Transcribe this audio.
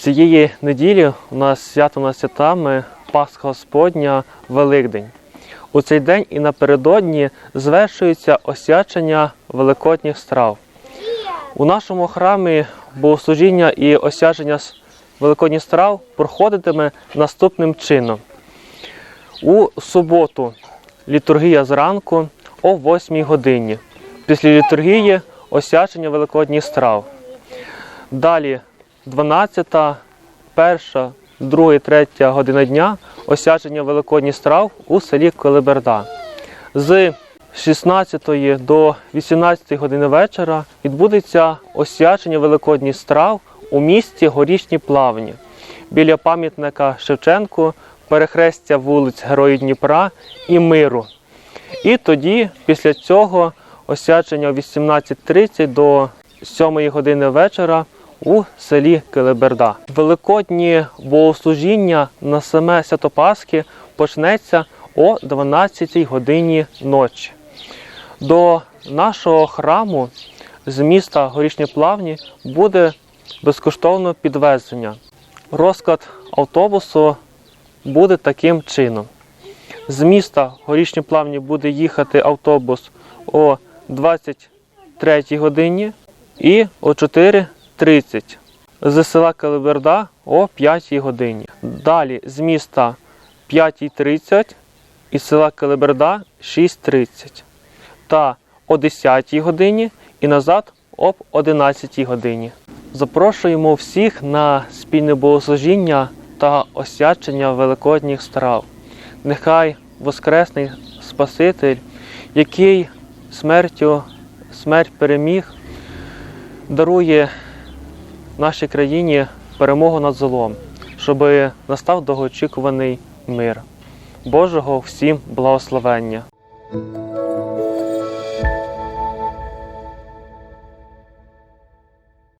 Цієї неділі у нас свято над святами Пасха Господня Великдень. У цей день і напередодні звершується освячення великодніх страв. У нашому храмі богослужіння і освячення великодніх страв проходитиме наступним чином. У суботу літургія зранку о 8 годині. Після літургії освячення великодніх страв. Далі 12, 1, 2, 3 година дня освячення великодніх страв у селі Колиберда. З 16 до 18 години вечора відбудеться освячення великодніх страв у місті Горішні Плавні біля пам'ятника Шевченку, перехрестя вулиць Героїв Дніпра і Миру. І тоді, після цього, освячення о 18.30 до 7 години вечора у селі Килиберда. Великодні богослужіння на саме Святопасхи почнеться о 12 годині ночі. До нашого храму з міста Горішні Плавні буде безкоштовне підвезення. Розклад автобусу буде таким чином. З міста Горішні Плавні буде їхати автобус о 23 годині і о 4.30. З села Калиберда о 5 годині. Далі з міста 5.30 і з села Калиберда 6.30. Та о 10 годині і назад об 11 годині. Запрошуємо всіх на спільне богослужіння та освячення великодніх страв. Нехай Воскресний Спаситель, який смертю, смерть переміг, дарує нашій країні перемогу над злом, щоб настав довгоочікуваний мир. Божого всім благословення.